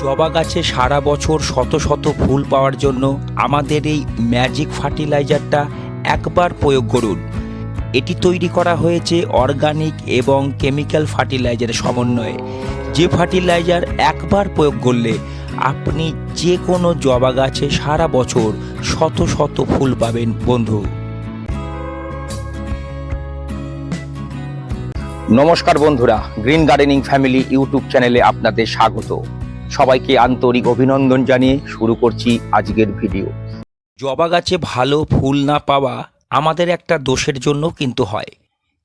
জবা গাছে সারা বছর শত শত ফুল পাওয়ার জন্য আমাদের এই ম্যাজিক ফার্টিলাইজারটা একবার প্রয়োগ করুন। এটি তৈরি করা হয়েছে অর্গানিক এবং কেমিক্যাল ফার্টিলাইজারের সমন্বয়ে। যে ফার্টিলাইজার একবার প্রয়োগ করলে আপনি যে কোনো জবা গাছে সারা বছর শত শত ফুল পাবেন, বন্ধু। নমস্কার বন্ধুরা, গ্রিন গার্ডেনিং ফ্যামিলি ইউটিউব চ্যানেলে আপনাদের স্বাগত। সবাইকে আন্তরিক অভিনন্দন জানিয়ে শুরু করছি আজকের ভিডিও। জবা গাছে ভালো ফুল না পাওয়া আমাদের একটা দোষের জন্য কিন্তু হয়।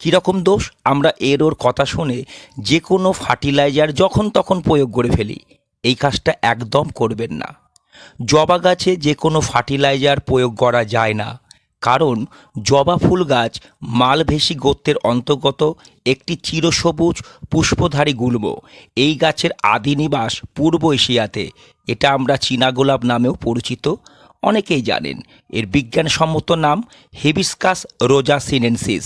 কীরকম দোষ? আমরা এর ওর কথা শুনে যে কোনো ফার্টিলাইজার যখন তখন প্রয়োগ করে ফেলি। এই কাজটা একদম করবেন না। জবা গাছে যে কোনো ফার্টিলাইজার প্রয়োগ করা যায় না। কারণ জবা ফুল গাছ মালভেসি গোত্রের অন্তর্গত একটি চিরসবুজ পুষ্পধারী গুল্ম। এই গাছের আদি নিবাস পূর্ব এশিয়াতে। এটা আমরা চীনা গোলাপ নামেও পরিচিত। অনেকেই জানেন, এর বিজ্ঞানসম্মত নাম হেবিসকাস রোজা সিনেনসিস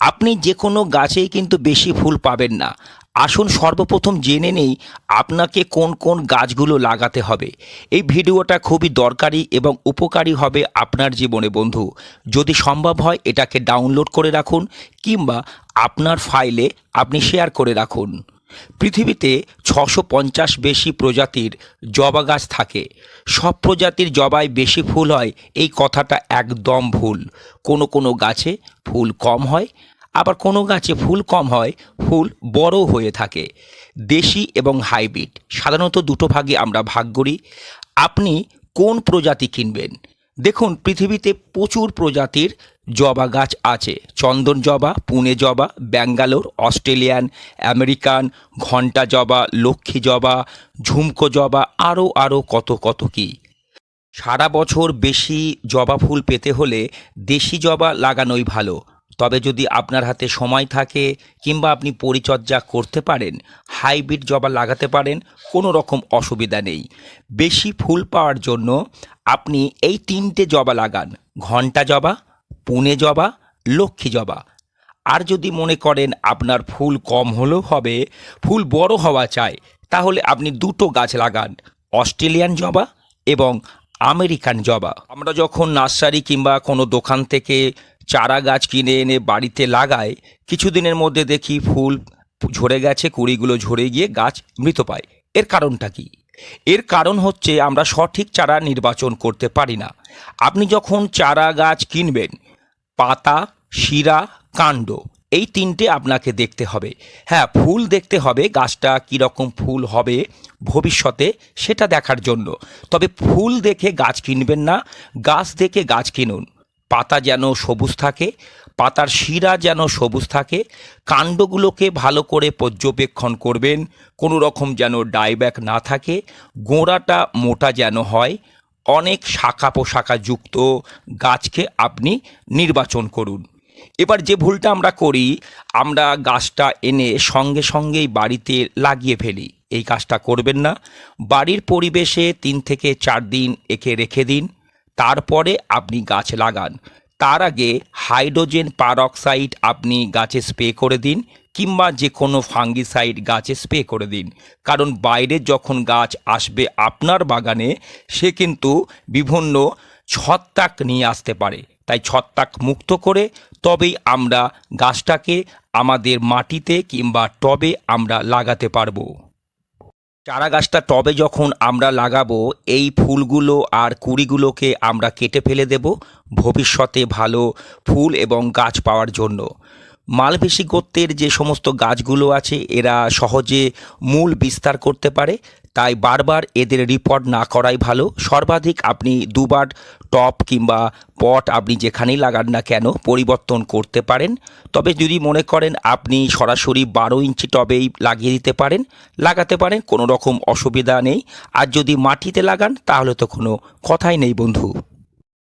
আপনি যে কোনো গাছেই কিন্তু বেশি ফুল পাবেন না। আসুন সর্বপ্রথম জেনে নেই আপনাকে কোন কোন গাছগুলো লাগাতে হবে। এই ভিডিওটা খুবই দরকারি এবং উপকারী হবে আপনার জীবনে, বন্ধু। যদি সম্ভব হয় এটাকে ডাউনলোড করে রাখুন কিংবা আপনার ফাইলে আপনি শেয়ার করে রাখুন। পৃথিবীতে ছশো পঞ্চাশ বেশি প্রজাতির জবা গাছ থাকে। সব প্রজাতির জবায় বেশি ফুল হয়, এই কথাটা একদম ভুল। কোনো কোনো গাছে ফুল কম হয় আবার কোনো গাছে ফুল কম হয়, ফুল বড় হয়ে থাকে। দেশি এবং হাইব্রিড, সাধারণত দুটো ভাগে আমরা ভাগ করি। আপনি কোন প্রজাতি কিনবেন? দেখুন, পৃথিবীতে প্রচুর প্রজাতির জবা গাছ আছে। চন্দন জবা, পুনে জবা, ব্যাঙ্গালোর, অস্ট্রেলিয়ান, আমেরিকান ঘণ্টা জবা, লক্ষ্মী জবা, ঝুমকো জবা, আরও আরও কত কত কি। সারা বছর বেশি জবা ফুল পেতে হলে দেশি জবা লাগানোই ভালো। তবে যদি আপনার হাতে সময় থাকে কিংবা আপনি পরিচর্যা করতে পারেন, হাইব্রিড জবা লাগাতে পারেন, কোনো রকম অসুবিধা নেই। বেশি ফুল পাওয়ার জন্য আপনি এই তিনটে জবা লাগান ঘণ্টা জবা, পুনে জবা, লক্ষ্মী জবা। আর যদি মনে করেন আপনার ফুল কম হলেও হবে, ফুল বড় হওয়া চাই, তাহলে আপনি দুটো গাছ লাগান, অস্ট্রেলিয়ান জবা এবং আমেরিকান জবা। আমরা যখন নার্সারি কিংবা কোনো দোকান থেকে চারা গাছ কিনে এনে বাড়িতে লাগাই কিছুদিনের মধ্যে দেখি ফুল ঝরে গেছে, কুড়িগুলো ঝরে গিয়ে গাছ মৃত পায়। এর কারণটা কি? এর কারণ হচ্ছে আমরা সঠিক চারা নির্বাচন করতে পারি না। আপনি যখন চারা গাছ কিনবেন, পাতা, শিরা, কাণ্ড, এই তিনটে আপনাকে দেখতে হবে। হ্যাঁ ফুল দেখতে হবে, গাছটা কীরকম ফুল হবে ভবিষ্যতে সেটা দেখার জন্য। তবে ফুল দেখে গাছ কিনবেন না, গাছ দেখে গাছ কিনুন। পাতা যেন সবুজ থাকে, পাতার শিরা যেন সবুজ থাকে, কাণ্ডগুলোকে ভালো করে পর্যবেক্ষণ করবেন, কোনো রকম যেন ডাইব্যাক না থাকে, গোড়াটা মোটা যেন হয়, অনেক শাখা পোশাখা যুক্ত গাছকে আপনি নির্বাচন করুন। এবার যে ভুলটা আমরা করি, আমরা গাছটা এনে সঙ্গে সঙ্গেই বাড়িতে লাগিয়ে ফেলি। এই কাজটা করবেন না। বাড়ির পরিবেশে তিন থেকে চার দিন একে রেখে দিন। তারপরে আপনি গাছ লাগান। তার আগে হাইড্রোজেন পারক্সাইড আপনি গাছে স্প্রে করে দিন কিংবা যে কোনো ফাঙ্গিসাইড গাছে স্প্রে করে দিন। কারণ বাইরে যখন গাছ আসবে আপনার বাগানে, সে কিন্তু বিভিন্ন ছত্রাক নিয়ে আসতে পারে। তাই ছত্রাক মুক্ত করে তবেই আমরা গাছটাকে আমাদের মাটিতে কিংবা টবে আমরা লাগাতে পারব। চারা গাছটা টবে যখন আমরা লাগাবো, এই ফুলগুলো আর কুড়িগুলোকে আমরা কেটে ফেলে দেব ভবিষ্যতে ভালো ফুল এবং গাছ পাওয়ার জন্য। মালবেশি গোত্রের যে সমস্ত গাছগুলো আছে, এরা সহজে মূল বিস্তার করতে পারে। তাই বারবার এদের রিপোর্ট না করাই ভালো। সর্বাধিক আপনি দুবার টপ কিংবা পট আপনি যেখানেই লাগান না কেন পরিবর্তন করতে পারেন। তবে যদি মনে করেন আপনি সরাসরি বারো ইঞ্চি টবেই লাগিয়ে দিতে পারেন, লাগাতে পারেন, কোনো রকম অসুবিধা নেই। আর যদি মাটিতে লাগান, তাহলে তো কোনো কথাই নেই বন্ধু।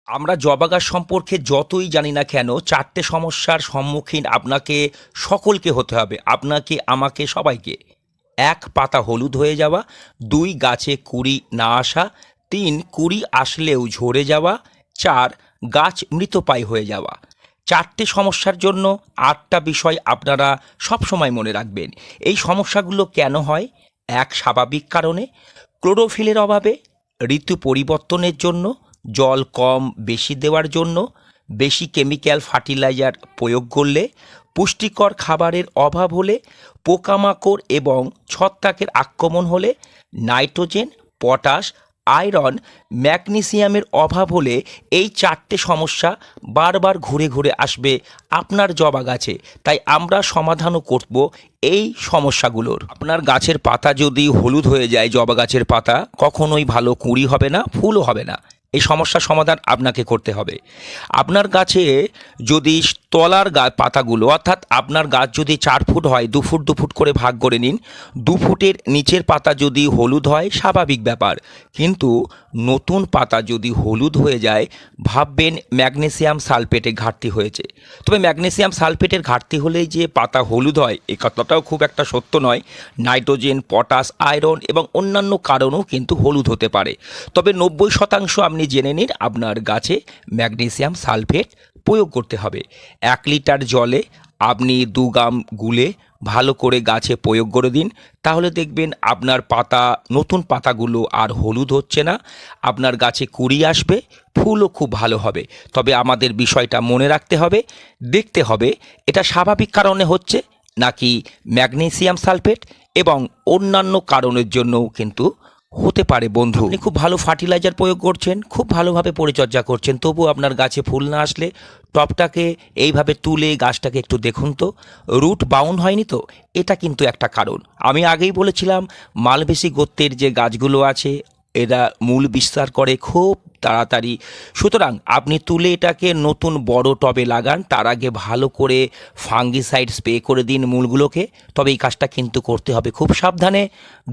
আমরা জবা গাছ সম্পর্কে যতই জানি না কেন, চারটে সমস্যার সম্মুখীন আপনাকে সকলকে হতে হবে। আপনাকে, আমাকে, সবাইকে। এক পাতা হলুদ হয়ে যাওয়া, দুই গাছে কুড়ি না আসা, তিন কুড়ি আসলেও ঝরে যাওয়া, চার গাছ মৃতপায় হয়ে যাওয়া। চারটে সমস্যার জন্য আটটা বিষয় আপনারা সবসময় মনে রাখবেন। এই সমস্যাগুলো কেন হয়? এক স্বাভাবিক কারণে, ক্লোরোফিলের অভাবে, ঋতু পরিবর্তনের জন্য, জল কম বেশি দেওয়ার জন্য, বেশি কেমিক্যাল ফার্টিলাইজার প্রয়োগ করলে, পুষ্টিকর খাবারের অভাব হলে পোকামাকড় এবং ছত্রাকের আক্রমণ হলে নাইট্রোজেন, পটাশ, আয়রন, ম্যাগনেসিয়ামের অভাব হলে এই চারটে সমস্যা বারবার ঘুরে ঘুরে আসবে আপনার জবা গাছে তাই আমরা সমাধানও করব এই সমস্যাগুলোর। আপনার গাছের পাতা যদি হলুদ হয়ে যায় জবা গাছের পাতা, কখনোই ভালো কুঁড়ি হবে না, ফুলও হবে না। এই সমস্যার সমাধান আপনাকে করতে হবে। আপনার গাছে যদি তলার গা পাতাগুলো, অর্থাৎ আপনার গাছ যদি চার ফুট হয়, দু ফুট দু ফুট করে ভাগ করে নিন, দু ফুটের নিচের পাতা যদি হলুদ হয়, স্বাভাবিক ব্যাপার। কিন্তু নতুন পাতা যদি হলুদ হয়ে যায়, ভাববেন ম্যাগনেসিয়াম সালফেটে ঘাটতি হয়েছে। তবে ম্যাগনেসিয়াম সালফেটের ঘাটতি হলেই যে পাতা হলুদ হয়, এ কথাটাও খুব একটা সত্য নয়। নাইট্রোজেন, পটাশ, আয়রন এবং অন্যান্য কারণও কিন্তু হলুদ হতে পারে। তবে নব্বই শতাংশ আপনি জেনে নিন, আপনার গাছে ম্যাগনেসিয়াম সালফেট প্রয়োগ করতে হবে। এক লিটার জলে আপনি দু গ্রাম গুলে ভালো করে গাছে প্রয়োগ করে দিন। তাহলে দেখবেন আপনার পাতা, নতুন পাতাগুলো আর হলুদ হচ্ছে না। আপনার গাছে কুড়ি আসবে, ফুলও খুব ভালো হবে। তবে আমাদের বিষয়টা মনে রাখতে হবে, দেখতে হবে এটা স্বাভাবিক কারণে হচ্ছে নাকি ম্যাগনেসিয়াম সালফেট এবং অন্যান্য কারণের জন্যও কিন্তু হতে পারে, বন্ধু। আপনি খুব ভালো ফার্টিলাইজার প্রয়োগ করছেন, খুব ভালোভাবে পরিচর্যা করছেন। তবু আপনার গাছে ফুল না আসলে টপটাকে এইভাবে তুলে গাছটাকে একটু দেখুন তো। রুট বাউন্ড হয়নি তো? এটা কিন্তু একটা কারণ। আমি আগেই বলেছিলাম, মালবেশি গোত্রের যে গাছগুলো আছে এরা মূল বিস্তার করে খুব তাড়াতাড়ি। সুতরাং আপনি তুলে এটাকে নতুন বড় টবে লাগান, তার আগে ভালো করে ফাঙ্গিসাইড স্প্রে করে দিন মূলগুলোকে, তবে এই কাজটা কিন্তু করতে হবে খুব সাবধানে।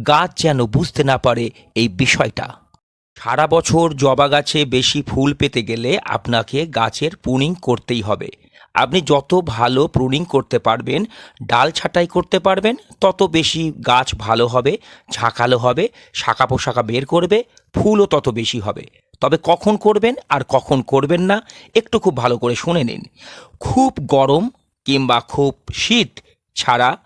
গাছ যেন বুঝতে না পারে এই বিষয়টা। সারা বছর জবা গাছে বেশি ফুল পেতে গেলে আপনাকে গাছের পুনিং করতেই হবে। আপনি যত ভালো প্রুনিং করতে পারবেন, ডাল ছাঁটাই করতে পারবেন, তত বেশি গাছ ভালো হবে, ঝাঁকালো হবে, শাখা পোশাকা বের করবে, ফুলও তত বেশি হবে। তবে কখন করবেন আর কখন করবেন না, একটু খুব ভালো করে শুনে নিন। খুব গরম কিংবা খুব শীত ছাড়া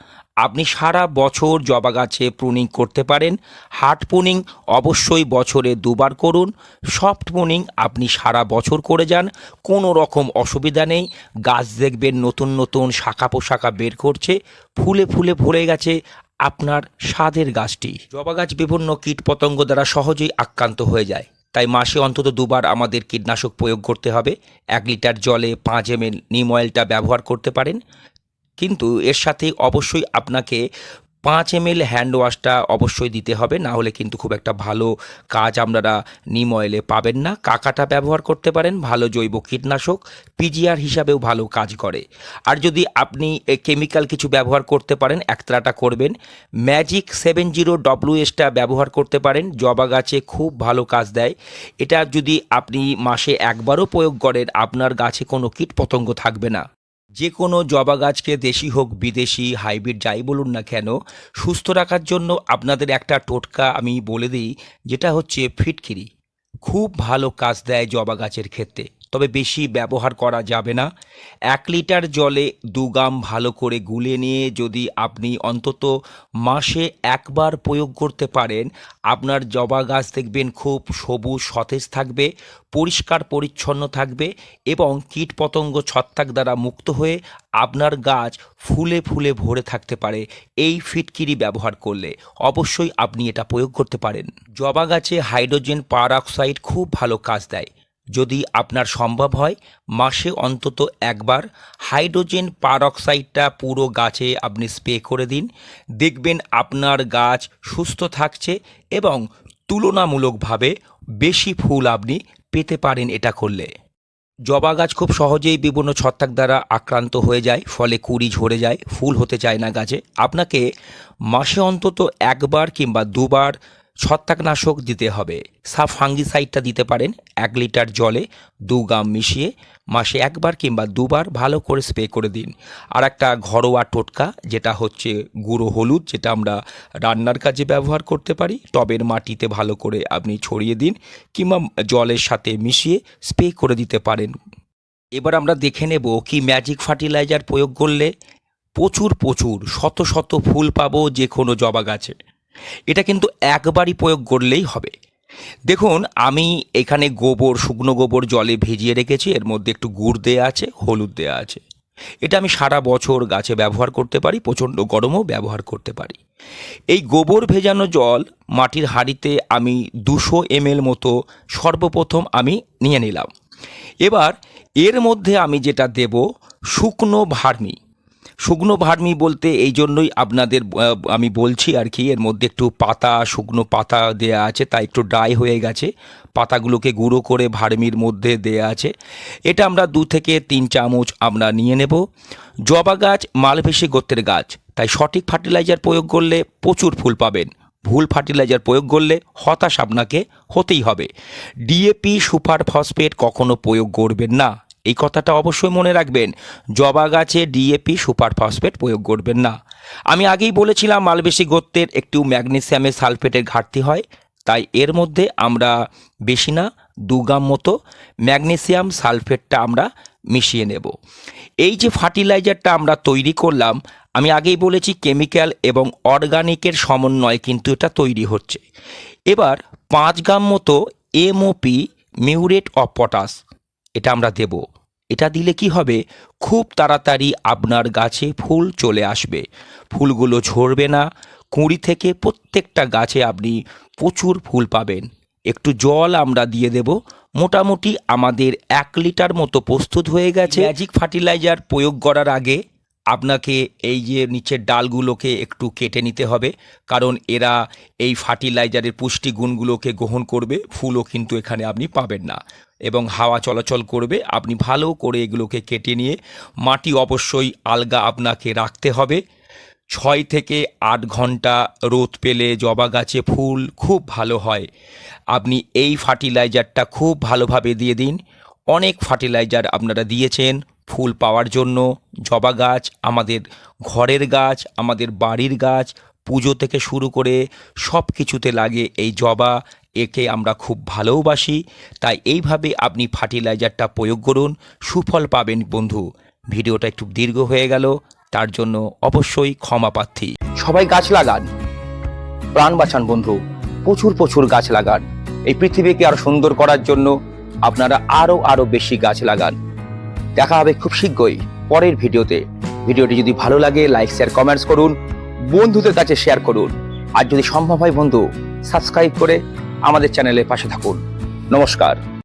আপনি সারা বছর জবা গাছে প্রুনিং করতে পারেন। হার্ড প্রুনিং অবশ্যই বছরে দুবার করুন। সফট প্রুনিং আপনি সারা বছর করে যান। কোনো রকম অসুবিধা নেই। গাছ দেখবেন নতুন নতুন শাখা পোশাকা বের করছে। ফুলে ফুলে ভরে গেছে আপনার স্বাদের গাছটি। জবা গাছ বিভিন্ন কীটপতঙ্গ দ্বারা সহজেই আক্রান্ত হয়ে যায়। তাই মাসে অন্তত দুবার আমাদের কীটনাশক প্রয়োগ করতে হবে। এক লিটার জলে পাঁচ এম এল নিম অয়েলটা ব্যবহার করতে পারেন। কিন্তু এর সাথে অবশ্যই আপনাকে পাঁচ এম এল হ্যান্ড ওয়াশটা অবশ্যই দিতে হবে, না হলে কিন্তু খুব একটা ভালো কাজ আপনারা নিম অয়েলে পাবেন না। কাকাটা ব্যবহার করতে পারেন, ভালো জৈব কীটনাশক পিজিআর হিসাবেও ভালো কাজ করে। আর যদি আপনি কেমিক্যাল কিছু ব্যবহার করতে পারেন, একতলাটা করবেন। ম্যাজিক সেভেন জিরো ডব্লিউ এসটা ব্যবহার করতে পারেন, জবা গাছে খুব ভালো কাজ দেয়। এটা যদি আপনি মাসে একবারও প্রয়োগ করেন, আপনার গাছে কোনো কীট পতঙ্গ থাকবে না। যে কোনো জবা গাছকে দেশি হোক বিদেশি, হাইব্রিড, যাই বলুন না কেন, সুস্থ রাখার জন্য আপনাদের একটা টোটকা আমি বলে দিই, যেটা হচ্ছে ফিটকিরি। খুব ভালো কাজ দেয় জবা গাছের ক্ষেত্রে। তবে বেশি ব্যবহার করা যাবে না। এক লিটার জলে দু গাম ভালো করে গুলে নিয়ে যদি আপনি অন্তত মাসে একবার প্রয়োগ করতে পারেন, আপনার জবা গাছ দেখবেন খুব সবুজ, সতেজ থাকবে, পরিষ্কার, পরিচ্ছন্ন থাকবে এবং কীটপতঙ্গ ছত্রাক দ্বারা মুক্ত হয়ে আপনার গাছ ফুলে ফুলে ভরে থাকতে পারে। এই ফিটকিরি ব্যবহার করলে অবশ্যই আপনি এটা প্রয়োগ করতে পারেন। জবা গাছে হাইড্রোজেন পারঅক্সাইড খুব ভালো কাজ দেয়। যদি আপনার সম্ভব হয়, মাসে অন্তত একবার হাইড্রোজেন পারঅক্সাইডটা পুরো গাছে আপনি স্প্রে করে দিন। দেখবেন আপনার গাছ সুস্থ থাকছে এবং তুলনামূলকভাবে বেশি ফুল আপনি পেতে পারেন এটা করলে। জবা গাছ খুব সহজেই বিভিন্ন ছত্রাক দ্বারা আক্রান্ত হয়ে যায়, ফলে কুড়ি ঝরে যায়, ফুল হতে চায় না গাছে। আপনাকে মাসে অন্তত একবার কিংবা দুবার ছত্রাকনাশক দিতে হবে। সাফ ফাঙ্গিসাইডটা দিতে পারেন এক লিটার জলে দু গ্রাম মিশিয়ে মাসে একবার কিংবা দুবার ভালো করে স্প্রে করে দিন। আর একটা ঘরোয়া টোটকা যেটা হচ্ছে গুঁড়ো হলুদ, যেটা আমরা রান্নার কাজে ব্যবহার করতে পারি। টবের মাটিতে ভালো করে আপনি ছড়িয়ে দিন কিংবা জলের সাথে মিশিয়ে স্প্রে করে দিতে পারেন। এবার আমরা দেখে নেব কি ম্যাজিক ফার্টিলাইজার প্রয়োগ করলে প্রচুর প্রচুর শত শত ফুল পাবো যে কোনো জবা গাছে। এটা কিন্তু একবারই প্রয়োগ করলেই হবে। দেখুন, আমি এখানে গোবর, শুকনো গোবর জলে ভিজিয়ে রেখেছি, এর মধ্যে একটু গুড় দেওয়া আছে, হলুদ দেওয়া আছে। এটা আমি সারা বছর গাছে ব্যবহার করতে পারি, প্রচণ্ড গরমও ব্যবহার করতে পারি। এই গোবর ভেজানো জল মাটির হাঁড়িতে আমি দুশো এমএল মতো সর্বপ্রথম আমি নিয়ে নিলাম। এবার এর মধ্যে আমি যেটা দেব, শুকনো ভার্মি। শুকনো ভার্মি বলতে এই জন্যই আপনাদের আমি বলছি আর কি, এর মধ্যে একটু পাতা, শুকনো পাতা দেয়া আছে, তাই একটু ড্রাই হয়ে গেছে। পাতাগুলোকে গুঁড়ো করে ভার্মির মধ্যে দেয়া আছে। এটা আমরা দু থেকে তিন চামচ আমরা নিয়ে নেব। জবা গাছ, মালভেসি গোত্রের গাছ, তাই সঠিক ফার্টিলাইজার প্রয়োগ করলে প্রচুর ফুল পাবেন। ভুল ফার্টিলাইজার প্রয়োগ করলে হতাশ আপনাকে হতেই হবে। ডিএপি সুপার ফসফেট কখনো প্রয়োগ করবেন না। এই কথাটা অবশ্যই মনে রাখবেন, জবা গাছে ডিএপি সুপার ফসফেট প্রয়োগ করবেন না। আমি আগেই বলেছিলাম মালবেশি গোত্রের একটু ম্যাগনেসিয়ামের সালফেটের ঘাটতি হয়, তাই এর মধ্যে আমরা বেশি না, দু গ্রাম মতো ম্যাগনেসিয়াম সালফেটটা আমরা মিশিয়ে নেব। এই যে ফার্টিলাইজারটা আমরা তৈরি করলাম, আমি আগেই বলেছি কেমিক্যাল এবং অর্গানিকের সমন্বয় কিন্তু এটা তৈরি হচ্ছে। এবার পাঁচ গ্রাম মতো এমওপি মিউরেট অফ পটাশ, এটা আমরা দেব। এটা দিলে কি হবে? খুব তাড়াতাড়ি আপনার গাছে ফুল চলে আসবে। ফুলগুলো ঝরবে না। কুঁড়ি থেকে প্রত্যেকটা গাছে আপনি প্রচুর ফুল পাবেন। একটু জল আমরা দিয়ে দেব। মোটামুটি আমাদের এক লিটার মতো প্রস্তুত হয়ে গেছে। ম্যাজিক ফার্টিলাইজার প্রয়োগ করার আগে আপনাকে এই যে নিচের ডালগুলোকে একটু কেটে নিতে হবে। কারণ এরা এই ফার্টিলাইজারের পুষ্টি গুণগুলোকে গ্রহণ করবে। ফুলও কিন্তু এখানে আপনি পাবেন না। এবং হাওয়া চলাচল করবে। আপনি ভালো করে এগুলোকে কেটে নিয়ে মাটি অবশ্যই আলগা আপনাকে রাখতে হবে। ছয় থেকে আট ঘণ্টা রোদ পেলে জবা গাছে ফুল খুব ভালো হয়। আপনি এই ফার্টিলাইজারটা খুব ভালোভাবে দিয়ে দিন। অনেক ফার্টিলাইজার আপনারা দিয়েছেন ফুল পাওয়ার জন্য। জবা গাছ, আমাদের ঘরের গাছ, আমাদের বাড়ির গাছ, পুজো থেকে শুরু করে সব কিছুতে লাগে এই জবা। একে আমরা খুব ভালোবাসি, তাই এইভাবে আপনি ফার্টিলাইজারটা প্রয়োগ করুন, সুফল পাবেন বন্ধু। ভিডিওটা একটু দীর্ঘ হয়ে গেল, তার জন্য অবশ্যই ক্ষমা প্রার্থী। সবাই গাছ লাগান। প্রাণ বাঁচান বন্ধু। প্রচুর প্রচুর গাছ লাগান। এই পৃথিবীকে আরও সুন্দর করার জন্য আপনারা আরও আরও বেশি গাছ লাগান। দেখা হবে খুব শীঘ্রই পরের ভিডিওতে। ভিডিওটি যদি ভালো লাগে, লাইক, শেয়ার, কমেন্টস করুন। বন্ধুদের কাছে শেয়ার করুন। আর যদি সম্ভব হয় বন্ধু, সাবস্ক্রাইব করে আমাদের চ্যানেলের পাশে থাকুন। নমস্কার।